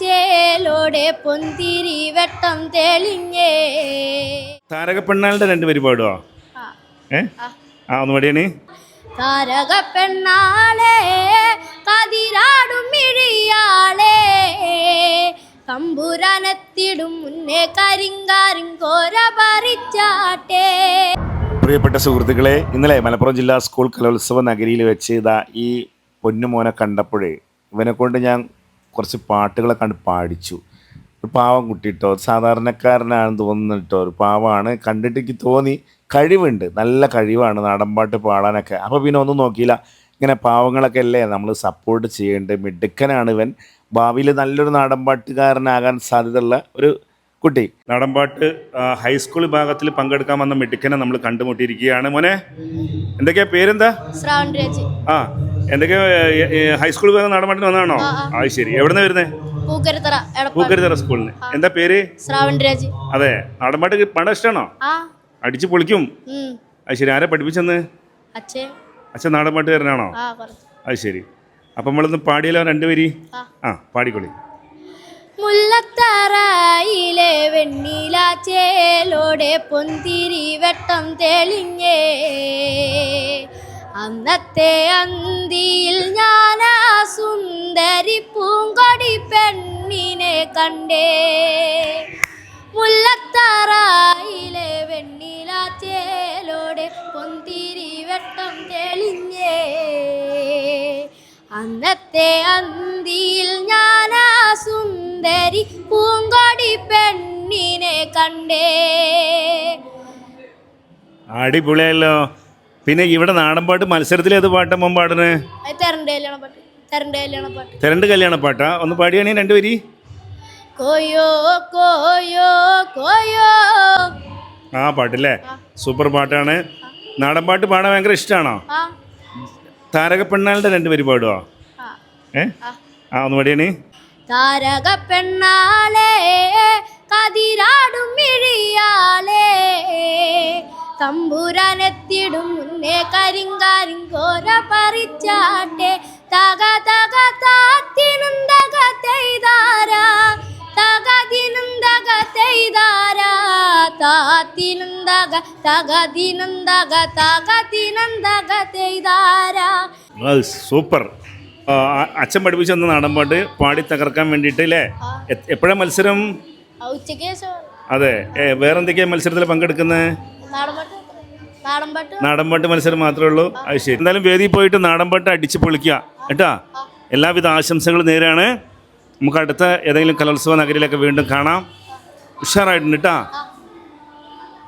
ചേലോടെ പൊന്തിരി വെട്ടം തെളിഞ്ഞേ. താരകപ്പെണ്ണാളുടെ രണ്ട് പേര് പാടുവോ? ആ, ഏ? ആ. ആ ഒന്ന് പാടിയാണ് താരക പെണ്ണാളെ കതിരാടും മിഴിയാളെ. തമ്പുരാനെത്തിടും മുന്നേ കരിങ്കാരും കോര പറിച്ചാട്ടെ. പ്രിയപ്പെട്ട സുഹൃത്തുക്കളെ ഇന്നലെ മലപ്പുറം ജില്ലാ സ്കൂൾ കലോത്സവ നഗരിയിൽ വെച്ച് ഇതാ ഈ പൊന്നുമോനെ കണ്ടപ്പോഴേ ഇവനെ കൊണ്ട് ഞാൻ കുറച്ച് പാട്ടുകളൊക്കെ കണ്ട് പാടിച്ചു. ഒരു പാവം കുട്ടിട്ടോ സാധാരണക്കാരനാണെന്ന് തോന്നുന്നിട്ടോ ഒരു പാവമാണ് കണ്ടിട്ട് എനിക്ക് തോന്നി കഴിവുണ്ട് നല്ല കഴിവാണ് നാടൻപാട്ട് പാടാനൊക്കെ. അപ്പോൾ പിന്നെ ഒന്നും നോക്കിയില്ല. ഇങ്ങനെ പാവങ്ങളൊക്കെ അല്ലേ നമ്മൾ സപ്പോർട്ട് ചെയ്യേണ്ടത്? മിടുക്കനാണ് ഇവൻ. ഭാവിയിൽ നല്ലൊരു നാടൻപാട്ടുകാരനാകാൻ സാധ്യതയുള്ള ഒരു കുട്ടി. നാടൻപാട്ട് ഹൈസ്കൂൾ വിഭാഗത്തിൽ പങ്കെടുക്കാൻ വന്ന മിടുക്കനെ നമ്മൾ കണ്ടുമുട്ടിയിരിക്കുകയാണ്. മോനെ എന്തൊക്കെയാ പേരെന്താ? ആ ഏ, ഹൈസ്കൂൾ നടമാട്ടിന് വന്നതാണോ? ആ, ശരി. എവിടുന്ന വരുന്നേ? പൂക്കരത്തറ എടപ്പാൾ. സ്കൂളിന് എന്താ പേര്? ശ്രാവൺ രാജ് അതെ നാടൻപാട്ട് പാടാൻ ഇഷ്ടമാണോ അടിച്ച് പൊളിക്കും. അത് ശരി. ആരാ പഠിപ്പിച്ചെന്ന്? അച്ഛൻ. നാടൻപാട്ടുകാരനാണോ? അത് ശരി. അപ്പൊ നമ്മളൊന്ന് പാടിയല്ലോ രണ്ടുപേരി ആ. ആ പാടിക്കൊള്ളി മുല്ലത്തറയിലെ വെണ്ണില ചേലോടെ പൊന്തിരി വെട്ടം തെളിഞ്ഞേ. അന്നത്തെ അന്തിയിൽ ഞാൻ ആ സുന്ദരി പൂങ്കൊടി പെണ്ണിനെ കണ്ടേ. മുല്ലത്തറയിലെ വെണ്ണില ചേലോടെ പൊന്തിരി വെട്ടം തെളിഞ്ഞേ. അന്നത്തെ അന്തിയിൽ ഞാൻ ആ സുന്ദരി പൂങ്കൊടി പെണ്ണിനെ കണ്ടേ. അടിപൊളിയല്ലോ. പിന്നെ ഇവിടെ നാടൻപാട്ട് മത്സരത്തിൽ ഏത് പാടുന്നത് പാട്ട് കല്യാണ പാട്ട്. തെരണ്ട് കല്യാണ പാട്ടാ? ഒന്ന് പാടിയാണേ രണ്ടുപേരി കോയോ കോയോ കോയോ ആ പാട്ടല്ലേ? സൂപ്പർ പാട്ടാണ്. നാടൻ പാട്ട് പാടാൻ ഭയങ്കര ഇഷ്ടമാണോ താരക താരകപ്പെണ്ണാളുടെ രണ്ടുപേര് പാടുവോ? ആ. ഏ? ആ. ഒന്ന് പാടിയാണ്. താരക പെണ്ണാളെ കതിരാടും തമ്പുരാനെത്തിടും മുന്നേ കരിങ്കാരും കോര പറിച്ചാട്ടെ. തക തക താത്തിനും തക തെയ്താര. തകതിനും തക തെയ്താര. താത്തിനും തക തകതിനും തക തകതിനും തക തെയ്താര സൂപ്പർ. അച്ഛൻ പഠിപ്പിച്ചു തന്ന നാടൻ പാട്ട് പാടി തകർക്കാൻ വേണ്ടിയിട്ട് അല്ലേ എപ്പോഴാണ് മത്സരം? അതെ. വേറെന്തൊക്കെയാണ് മത്സരത്തിൽ പങ്കെടുക്കുന്നത് നാടൻപാട്ട്? മത്സരം മാത്രമേ ഉള്ളൂ. അത് ശരി. എന്തായാലും വേദിയിൽ പോയിട്ട് നാടൻപാട്ട് അടിച്ച് പൊളിക്കുക. കേട്ടാ? എല്ലാവിധ ആശംസകളും നേരെയാണ്. നമുക്ക് അടുത്ത ഏതെങ്കിലും കലോത്സവ നഗരിയിലൊക്കെ വീണ്ടും കാണാം. ഉഷാറായിട്ടുണ്ട് കേട്ടാ?